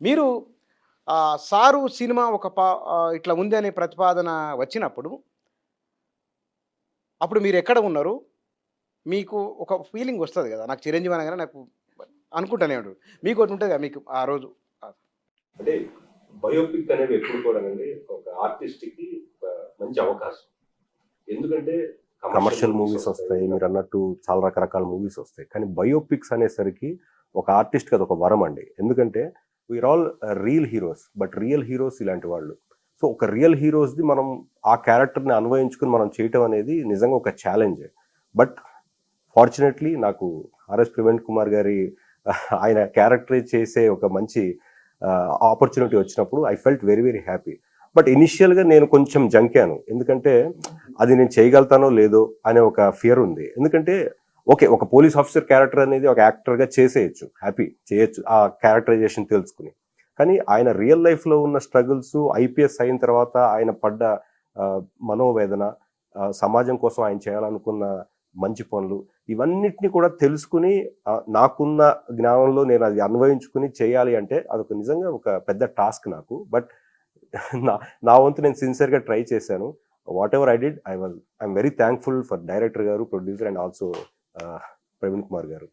మీరు ఆ, sir cinema ఒక పా ఇట్లా ఉంది అనే ప్రతిపాదన వచ్చినప్పుడు అప్పుడు మీరు ఎక్కడ ఉన్నారు? మీకు ఒక ఫీలింగ్ వస్తుంది కదా. నాకు చిరంజీవి అనగానే నాకు అనుకుంటానే ఉంటాడు మీకు ఒకటి ఉంటుంది కదా మీకు ఆ రోజు? అంటే బయోపిక్ అనేది ఎప్పుడు కూడా అండి ఒక ఆర్టిస్ట్కి ఒక మంచి అవకాశం. ఎందుకంటే కమర్షియల్ మూవీస్ వస్తాయి. మీరు అన్నట్టు చాలా రకరకాల మూవీస్ వస్తాయి. కానీ బయోపిక్స్ అనేసరికి ఒక ఆర్టిస్ట్కి అది ఒక వరం అండి. ఎందుకంటే we're all real heroes but real heroes ఇలాంటి వాళ్ళు. సో ఒక రియల్ హీరోస్ది మనం ఆ క్యారెక్టర్ని అన్వయించుకుని మనం చేయటం అనేది నిజంగా ఒక ఛాలెంజ్ బట్ ఫార్చునేట్లీ నాకు ఆర్ఎస్ ప్రవీణ్ కుమార్ గారి ఆయన క్యారెక్టరైజ్ చేసే ఒక మంచి ఆపర్చునిటీ వచ్చినప్పుడు I felt very very happy but ఇనిషియల్గా నేను కొంచెం జంకాను. ఎందుకంటే అది నేను చేయగలుగుతానో లేదో అనే ఒక ఫియర్ ఉంది. ఎందుకంటే ఓకే ఒక పోలీస్ ఆఫీసర్ క్యారెక్టర్ అనేది ఒక యాక్టర్గా చేసేయచ్చు హ్యాపీ చేయొచ్చు ఆ క్యారెక్టరైజేషన్ తెలుసుకుని. కానీ ఆయన రియల్ లైఫ్లో ఉన్న స్ట్రగుల్స్ ఐపీఎస్ అయిన తర్వాత ఆయన పడ్డ మనోవేదన సమాజం కోసం ఆయన చేయాలనుకున్న మంచి పనులు ఇవన్నిటిని కూడా తెలుసుకుని నాకున్న జ్ఞానంలో నేను అది అన్వయించుకుని చేయాలి అంటే అదొక నిజంగా ఒక పెద్ద టాస్క్ నాకు. బట్ నా నా వంతు నేను సిన్సియర్గా ట్రై చేశాను. Whatever I did I was I'm very thankful for director గారు producer and also Praveen Kumar గారు.